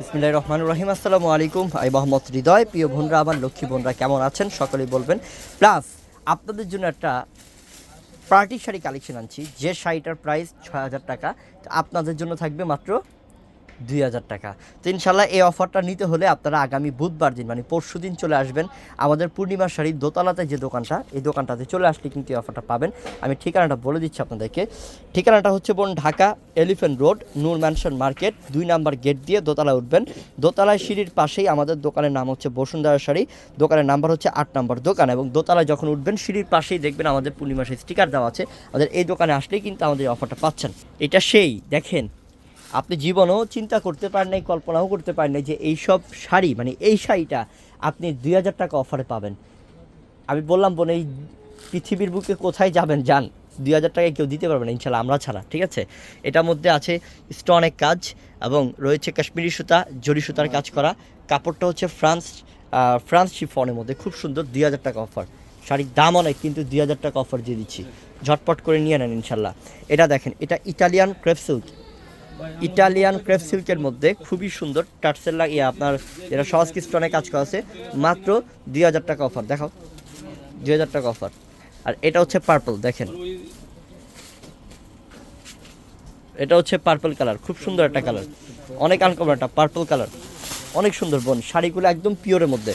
বিসমিল্লাহির রহমানুর রহিম। আসসালামু আলাইকুম। আই মোহাম্মদ হৃদয়। প্রিয় বোনরা, আমার লক্ষ্মী বোনরা, কেমন আছেন? সকলেই বলবেন। প্লাস, আপনাদের জন্য একটা পার্টি শাড়ি কালেকশন আনছি। যে শাড়িটার প্রাইস ছয় হাজার টাকা আপনাদের জন্য থাকবে মাত্র দুই হাজার টাকা। তো ইনশাল্লাহ এই অফারটা নিতে হলে আপনারা আগামী বুধবার দিন মানে পরশু দিন চলে আসবেন। আমাদের পূর্ণিমা শাড়ির দোতলাতে যে দোকানটা, এই দোকানটাতে চলে আসলে কিন্তু এই অফারটা পাবেন। আমি ঠিকানাটা বলে দিচ্ছি আপনাদেরকে। ঠিকানাটা হচ্ছে বোন Dhaka elephant road, Noor mansion market, দুই নাম্বার গেট দিয়ে দোতলায় উঠবেন। দোতলায় সিঁড়ির পাশেই আমাদের দোকানের নাম হচ্ছে বসুন্ধরা শাড়ি। দোকানের নাম্বার হচ্ছে আট নম্বর দোকান এবং দোতলায় যখন উঠবেন, সিঁড়ির পাশেই দেখবেন আমাদের পূর্ণিমা শাড়ি স্টিকার দেওয়া আছে। আমাদের এই দোকানে আসলেই কিন্তু আমাদের অফারটা পাচ্ছেন। এটা সেই, দেখেন। আপনি জীবনেও চিন্তা করতে পারেন নাই, কল্পনাও করতে পারেন নাই যে এইসব শাড়ি মানে এই শাড়িটা আপনি দুই হাজার টাকা অফারে পাবেন। আমি বললাম, বোন, এই পৃথিবীর বুকে কোথায় যাবেন? যান। দুই হাজার টাকায় কেউ দিতে পারবে না ইনশাল্লাহ আমরা ছাড়া, ঠিক আছে? এটার মধ্যে আছে স্টোনের কাজ এবং রয়েছে কাশ্মীরি সুতা, জরি সুতার কাজ করা। কাপড়টা হচ্ছে ফ্রান্স ফ্রান্স শিফনের মধ্যে, খুব সুন্দর দুই হাজার টাকা অফার শাড়ির দাম অনেক, কিন্তু দুই হাজার টাকা অফার দিয়ে দিচ্ছি। ঝটপট করে নিয়ে নেন ইনশাল্লাহ এটা দেখেন, এটা Italian crepe silk Italian crepe সিল্কের মধ্যে খুবই সুন্দর টার্সেল লাগিয়ে আপনার যেটা সহজ স্টোনে কাজ করা আছে। মাত্র দুই হাজার টাকা অফার দেখো দুই হাজার টাকা অফার আর এটা হচ্ছে পার্পল দেখেন। এটা হচ্ছে পার্পল কালার খুব সুন্দর একটা কালার অনেক আনকমন একটা পার্পল কালার অনেক সুন্দর বোন, শাড়িগুলো একদম পিওরের মধ্যে।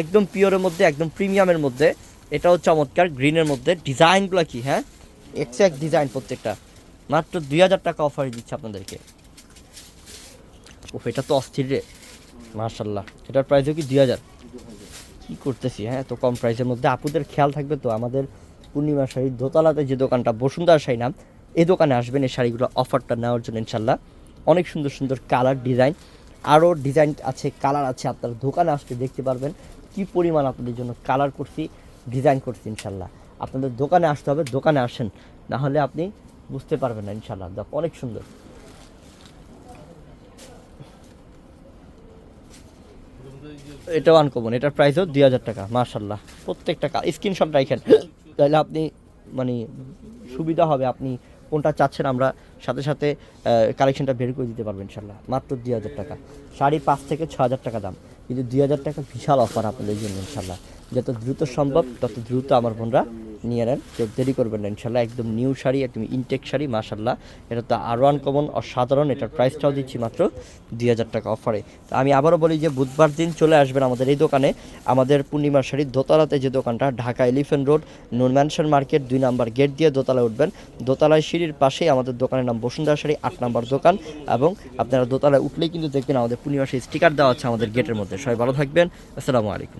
একদম পিওরের মধ্যে, একদম প্রিমিয়ামের মধ্যে। এটাও চমৎকার গ্রিনের মধ্যে। ডিজাইনগুলো কি হ্যাঁ? এক্স্যাক্ট ডিজাইন প্রত্যেকটা। মাত্র দুই হাজার টাকা অফার দিচ্ছে আপনাদেরকে। ওফ এটা তো অস্থির রে। মার্শাল্লাহ এটার প্রাইসও কি দুই হাজার? কী করতেছি হ্যাঁ? এত কম প্রাইসের মধ্যে আপুদের খেয়াল থাকবে তো? আমাদের পূর্ণিমা শাড়ির দোতলাতে যে দোকানটা, বসুন্ধরা শাড়ি নাম এই দোকানে আসবেন এই শাড়িগুলো অফারটা নেওয়ার জন্য ইনশাল্লাহ অনেক সুন্দর সুন্দর কালার ডিজাইন আরও ডিজাইন আছে কালার আছে আপনার দোকানে আসলে দেখতে পারবেন কি পরিমাণ আপনাদের জন্য কালার করছি ডিজাইন করছি ইনশাল্লাহ আপনাদের দোকানে আসতে হবে, দোকানে আসেন। না হলে আপনি বুঝতে পারবেন না ইনশাল্লাহ অনেক সুন্দর। এটাও আনকমন এটার প্রাইসও দুই হাজার টাকা মার্শাল্লাহ প্রত্যেকটা স্ক্রিনশট রাখেন তাহলে আপনি মানে সুবিধা হবে, আপনি কোনটা চাচ্ছেন আমরা সাথে সাথে কালেকশনটা বের করে দিতে পারবেন ইনশাল্লাহ মাত্র দুই হাজার টাকা। শাড়ি পাঁচ থেকে ছ হাজার টাকা দাম। কিন্তু দুই হাজার টাকা বিশাল অফার আপনাদের জন্য ইনশাল্লাহ যত দ্রুত সম্ভব, তত দ্রুত আমার বোনরা নিয়ে নেন। কেউ দেরি করবেন না, ইনশাল্লাহ। একদম নিউ শাড়ি, একদম ইনটেক শাড়ি মাশাল্লাহ এটা তো আরও আনকমন অসাধারণ। এটার প্রাইসটাও দিচ্ছি মাত্র দুই হাজার টাকা অফারে তো আমি আবারও বলি যে, বুধবার দিন চলে আসবেন আমাদের এই দোকানে। আমাদের পূর্ণিমার শাড়ির দোতলাতে যে দোকানটা, Dhaka elephant road Noor mansion market দুই নাম্বার গেট দিয়ে দোতলায় উঠবেন। দোতলায় সিঁড়ির পাশেই আমাদের দোকানের নাম বসুন্ধরা শাড়ি, আট নাম্বার দোকান। এবং আপনারা দোতলায় উঠলেই কিন্তু দেখবেন আমাদের পূর্ণিমা শাড়ি স্টিকার দেওয়া আছে আমাদের গেটের মধ্যে। সবাই ভালো থাকবেন। আসসালামু আলাইকুম।